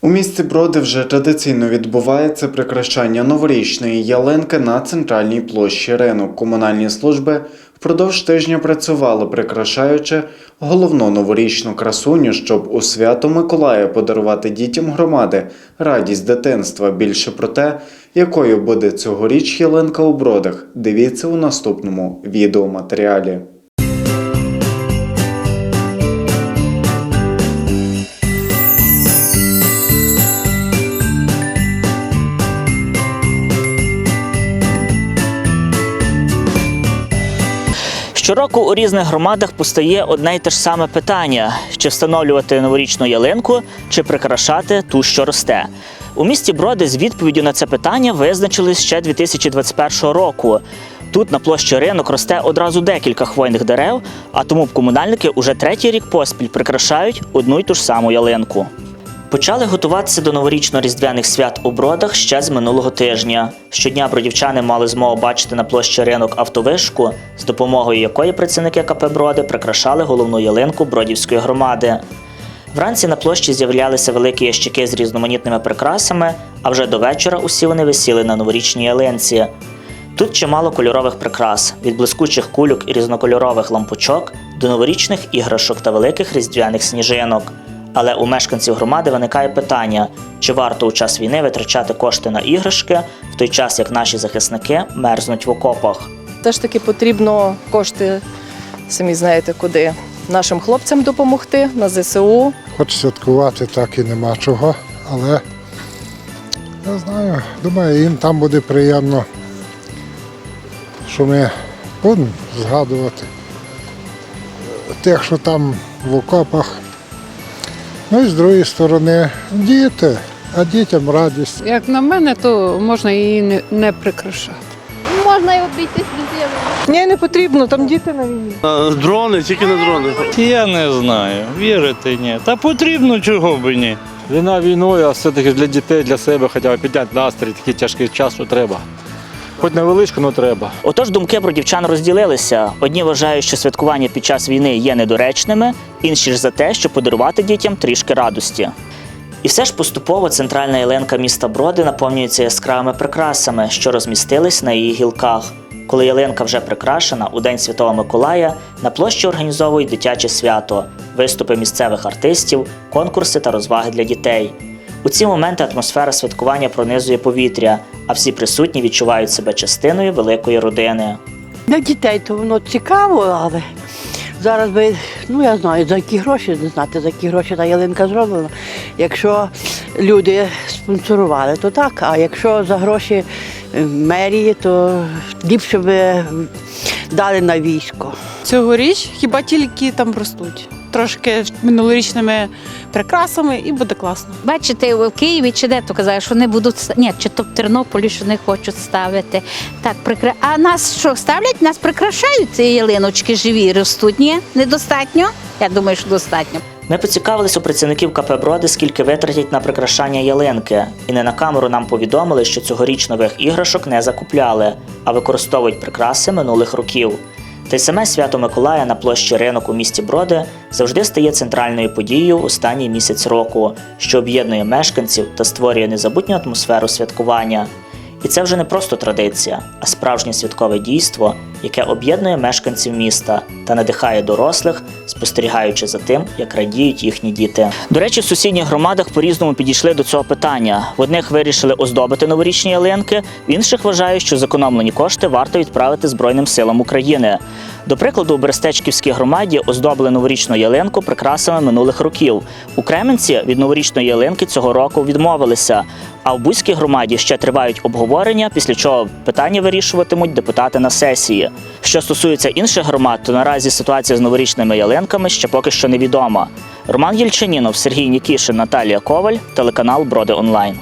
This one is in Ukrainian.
У місті Броди вже традиційно відбувається прикрашання новорічної ялинки на центральній площі ринок. Комунальні служби впродовж тижня працювали, прикрашаючи головну новорічну красуню, щоб у свято Миколая подарувати дітям громади радість дитинства. Більше про те, якою буде цьогоріч ялинка у Бродах, дивіться у наступному відеоматеріалі. Щороку у різних громадах постає одне й те ж саме питання: чи встановлювати новорічну ялинку, чи прикрашати ту, що росте. У місті Броди з відповіддю на це питання визначились ще 2021 року. Тут на площі ринок росте одразу декілька хвойних дерев, а тому комунальники уже третій рік поспіль прикрашають одну й ту ж саму ялинку. Почали готуватися до новорічно-різдвяних свят у бродах ще з минулого тижня. Щодня бродівчани мали змогу бачити на площі ринок автовишку, з допомогою якої працівники КП Броди прикрашали головну ялинку бродівської громади. Вранці на площі з'являлися великі ящики з різноманітними прикрасами, а вже до вечора усі вони висіли на новорічній ялинці. Тут чимало кольорових прикрас від блискучих кульок і різнокольорових лампочок до новорічних іграшок та великих різдвяних сніжинок. Але у мешканців громади виникає питання, чи варто у час війни витрачати кошти на іграшки в той час, як наші захисники мерзнуть в окопах. Теж таки потрібно кошти, самі знаєте куди. Нашим хлопцям допомогти на ЗСУ. Хоч святкувати так і нема чого, але я знаю, думаю, їм там буде приємно, що ми будемо згадувати тих, що там в окопах. Ну і з другої сторони, діти, а дітям радість. Як на мене, то можна її не, не прикрашати. Можна й обійтись без. Ні, не потрібно, там діти на війні. А, Дрони, тільки не дрони. Я не знаю, вірити ні. Та потрібно чого б ні. Війна війною, а все-таки для дітей, для себе хоча б підняти настрій, такий тяжкий час, що треба. Хоч невеличко, але треба. Отож, думки бродівчан розділилися. Одні вважають, що святкування під час війни є недоречними, інші ж за те, щоб подарувати дітям трішки радості. І все ж поступово центральна ялинка міста Броди наповнюється яскравими прикрасами, що розмістились на її гілках. Коли ялинка вже прикрашена, у День Святого Миколая на площі організовують дитяче свято, виступи місцевих артистів, конкурси та розваги для дітей. У ці моменти атмосфера святкування пронизує повітря, а всі присутні відчувають себе частиною великої родини. Для дітей то воно цікаво, але зараз би, ну я знаю, за які гроші, не знати, за які гроші та ялинка зроблена. Якщо люди спонсорували, то так. А якщо за гроші е, мерії, то ліпше би дали на військо. Цьогоріч хіба тільки там ростуть. Трошки минулорічними прикрасами і буде класно. Бачите, в Києві чи де то казали, що не будуть ні, чи то в Тернополі, що не хочуть ставити. Так, прикра... А нас що ставлять? Нас прикрашають ці ялиночки живі, ростуть. Ні, недостатньо. Я думаю, що достатньо. Ми поцікавились у працівників КП Броди, скільки витратять на прикрашання ялинки, і не на камеру нам повідомили, що цьогоріч нових іграшок не закупляли, а використовують прикраси минулих років. Та й саме свято Миколая на площі ринок у місті Броди завжди стає центральною подією останній місяць року, що об'єднує мешканців та створює незабутню атмосферу святкування. І це вже не просто традиція, а справжнє святкове дійство, яке об'єднує мешканців міста та надихає дорослих, спостерігаючи за тим, як радіють їхні діти. До речі, в сусідніх громадах по-різному підійшли до цього питання. В одних вирішили оздобити новорічні ялинки, в інших вважають, що зекономлені кошти варто відправити Збройним силам України. До прикладу, у Берестечківській громаді оздобили новорічну ялинку прикрасами минулих років. У Кременці від новорічної ялинки цього року відмовилися. А в Бузькій громаді ще тривають обговорення, після чого питання вирішуватимуть депутати на сесії. Що стосується інших громад, то наразі ситуація з новорічними ялинками ще поки що невідома. Роман Єльчанінов, Сергій Нікішин, Наталія Коваль, телеканал Броди Онлайн.